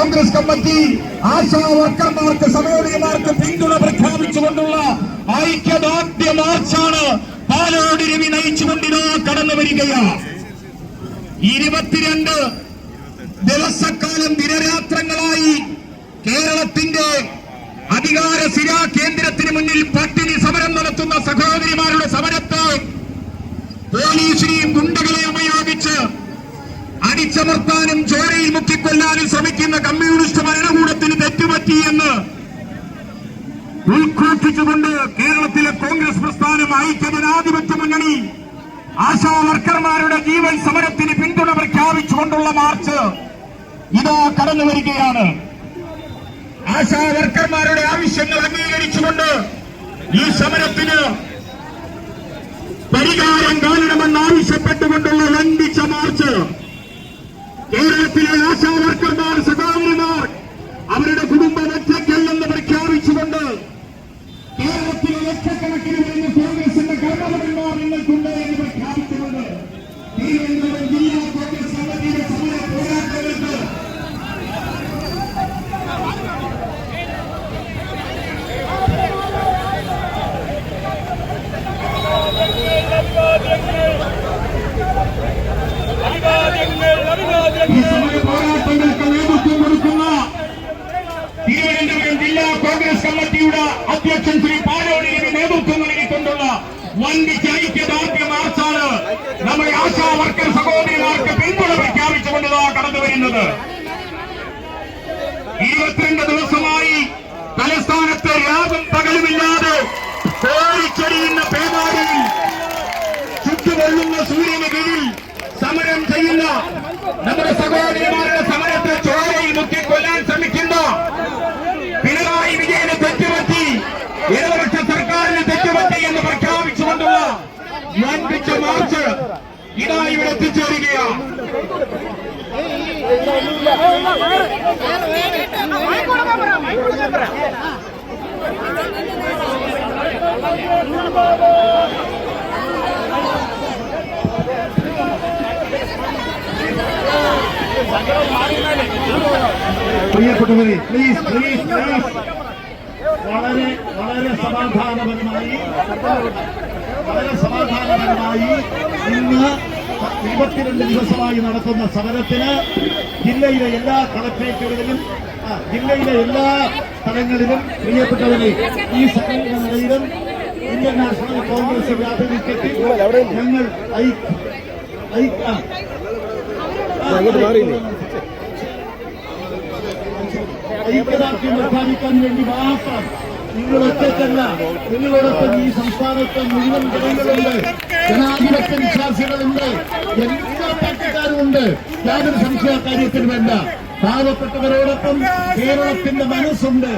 Congress committee ASHA വർക്കർമാർക്ക് സമയോദയമാർക്ക് പിന്തുണ പ്രഖ്യാപിച്ചുകൊണ്ടുള്ള ഐക്യദാർഢ്യ മാർച്ചാണ് പാലോട് രവി നയിച്ചുകൊണ്ടിതാ കടന്നു വരികയാണ്. ഇരുപത്തിരണ്ട് ദിവസക്കാലം ദിനരാത്രങ്ങളായി കേരളത്തിന്റെ അധികാര സിരാ കേന്ദ്രത്തിന് മുന്നിൽ പട്ടിണി സമരം നടത്തുന്ന സഹോദരിമാരുടെ സമരത്തെ പോലീസിനെയും അടിച്ചമർത്താനും ചോരയിൽ മുക്കിക്കൊല്ലാനും ശ്രമിക്കുന്ന കമ്മ്യൂണിസ്റ്റ് ഭരണകൂടത്തിന് തെറ്റുപറ്റിയെന്ന് ഉൾക്കൂട്ടിച്ചുകൊണ്ട് കേരളത്തിലെ കോൺഗ്രസ് പ്രസ്ഥാനം ഐക്യജനാധിപത്യ മുന്നണി ആശാ വർക്കർമാരുടെ ജീവൻ സമരത്തിന് പിന്തുണ പ്രഖ്യാപിച്ചുകൊണ്ടുള്ള മാർച്ച് ഇതാ കടന്നു വരികയാണ്. ആശാ വർക്കർമാരുടെ ആവശ്യങ്ങൾ അംഗീകരിച്ചുകൊണ്ട് ഈ സമരത്തിന് പരിഹാരം കാണണമെന്ന് ആവശ്യപ്പെട്ടുകൊണ്ടുള്ള ലംഘിച്ച മാർച്ച്. കേരളത്തിലെ ആശാവർക്കന്മാർ സഖാവിമാർ അവരുടെ കുടുംബം ഒറ്റയ്ക്കല്ലെന്ന് പ്രഖ്യാപിച്ചുകൊണ്ട് കേരളത്തിലെ ലക്ഷക്കണക്കിന് വരുന്ന കോൺഗ്രസിന്റെ കർമ്മകന്മാർ നിങ്ങൾക്കുണ്ട് എന്ന് പ്രഖ്യാപിച്ചുകൊണ്ട് തിരുവനന്തപുരം ജില്ലാ കോൺഗ്രസ് സമിതിയുടെ സമര പോരാട്ടങ്ങൾക്ക് സമര പോരാട്ടങ്ങൾക്ക് നേതൃത്വം കൊടുക്കുന്ന തിരുവനന്തപുരം ജില്ലാ കോൺഗ്രസ് കമ്മിറ്റിയുടെ അധ്യക്ഷൻ ശ്രീ പാലോടിയുടെ നേതൃത്വം നൽകിക്കൊണ്ടുള്ള വൻപിച്ച ഐക്യദാർഢ്യ മാർച്ചാണ് നമ്മുടെ ആശാ വർക്കർ സഹോദരിമാർക്ക് പിന്തുണ പ്രഖ്യാപിച്ചുകൊണ്ടതാ കടന്നു വരുന്നത് ഇരുപത്തിരണ്ട് ദിവസമായി തലസ്ഥാനത്ത് രാവും പകലുമില്ലാതെ കോഴിച്ചെടിയുന്ന പേമാരിൽ ചുറ്റുകൊള്ളുന്ന സൂര്യന് കീഴിൽ സമരം ചെയ്യുന്ന നമ്മുടെ സഹോദരിമാരുടെ സമരത്തെ ചോരയിൽ മുക്കി കൊല്ലാൻ ശ്രമിക്കുന്ന പിണറായി വിജയന് തെറ്റുപറ്റി ഇടതുപക്ഷ സർക്കാരിന് തെറ്റുപറ്റി എന്ന് പ്രഖ്യാപിച്ചുകൊണ്ടുള്ള വൻപിച്ച മാർച്ച് ഇതാ ഇവിടെ എത്തിച്ചേരുകയാണ് പ്രിയപ്പെട്ടവരെ പ്ലീസ് പ്ലീസ് പ്ലീസ് വളരെ വളരെ സമാധാനപരമായി വളരെ സമാധാനപരമായി ഇന്ന് ഇരുപത്തിരണ്ട് ദിവസമായി നടത്തുന്ന സമരത്തിന് ജില്ലയിലെ എല്ലാ കളക്ടറേറ്റുകളിലും ജില്ലയിലെ എല്ലാ സ്ഥലങ്ങളിലും പ്രിയപ്പെട്ടവരെ ഈ സമരങ്ങളിലും ഇന്ത്യൻ നാഷണൽ കോൺഗ്രസ് ആഭിമുഖ്യത്തിൽ ഞങ്ങൾ ഐക്യ ഐക്യ ഐക്യദാർഢ്യം പ്രഖ്യാപിക്കാൻ വേണ്ടി മാത്രം നിങ്ങൾ ഒറ്റയ്ക്കല്ല നിങ്ങളോടൊപ്പം ഈ സംസ്ഥാനത്ത് മുഴുവൻ ജനങ്ങളുണ്ട്. ജനാധിപത്യ വിശ്വാസികളുണ്ട്. എല്ലാ പാർട്ടിക്കാരുമുണ്ട്. യാതൊരു സംശയ കാര്യത്തിന് വേണ്ട. പാവപ്പെട്ടവരോടൊപ്പം കേരളത്തിന്റെ മനസ്സുണ്ട്.